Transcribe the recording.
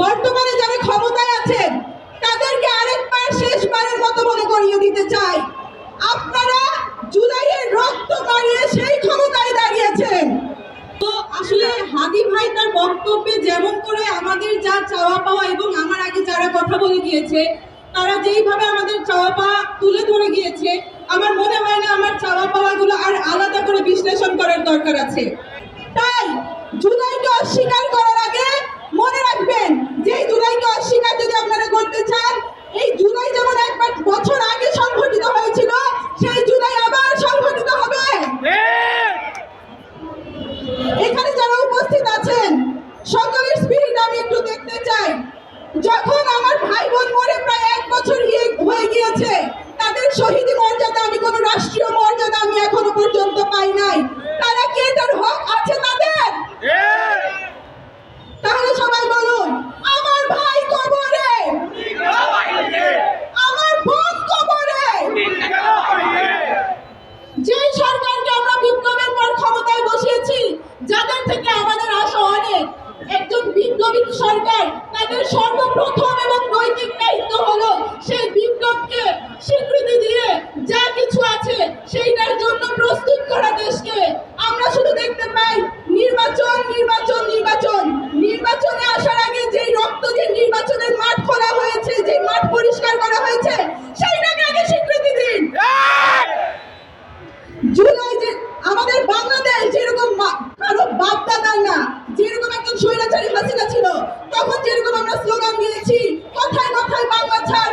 বর্তমানে যারা ক্ষমতায় আছেন, তাদেরকে আরেকবার শেষবারের মতো মনে করিয়ে দিতে চাই। আপনারা জুলাইয়ের রক্ত মারিয়ে সেই ক্ষমতায় দাঁড়িয়েছেন। তো আসলে হাদি ভাই তার বক্তব্যে যেমন করে আমাদের যা চাওয়া পাওয়া এবং আমার আগে যারা কথা বলে গিয়েছে, তারা যেইভাবে আমাদের চাওয়া পাওয়া তুলে ধরে গিয়েছে, আমার মনে হয় না আমার চাওয়া পাওয়াগুলো আর আলাদা করে বিশ্লেষণ করার দরকার আছে। তাই জুলাইকে অস্বীকার করার আগে মনে রাখবেন যে এই জুলাইকে অস্বীকার যদি আপনারা করতে চান এই জুলাই যেমন একবার বছর আগে সংঘটিত হয়েছিল সেই জুলাই আবার সংঘটিত হবে এখানে যারা উপস্থিত আছেন। সকলের স্পিরিট আমি একটু দেখতে চাই। যখন আমার ভাই বোন মরে প্রায় এক বছর হয়ে গিয়েছে সরকার তাদের সর্বপ্রথম এবং নৈতিক দায়িত্ব হলো সেই বিপ্লবকে স্বীকৃতি আমরা স্লোগান দিয়েছি কথায় কথায় বাংলা ছাড়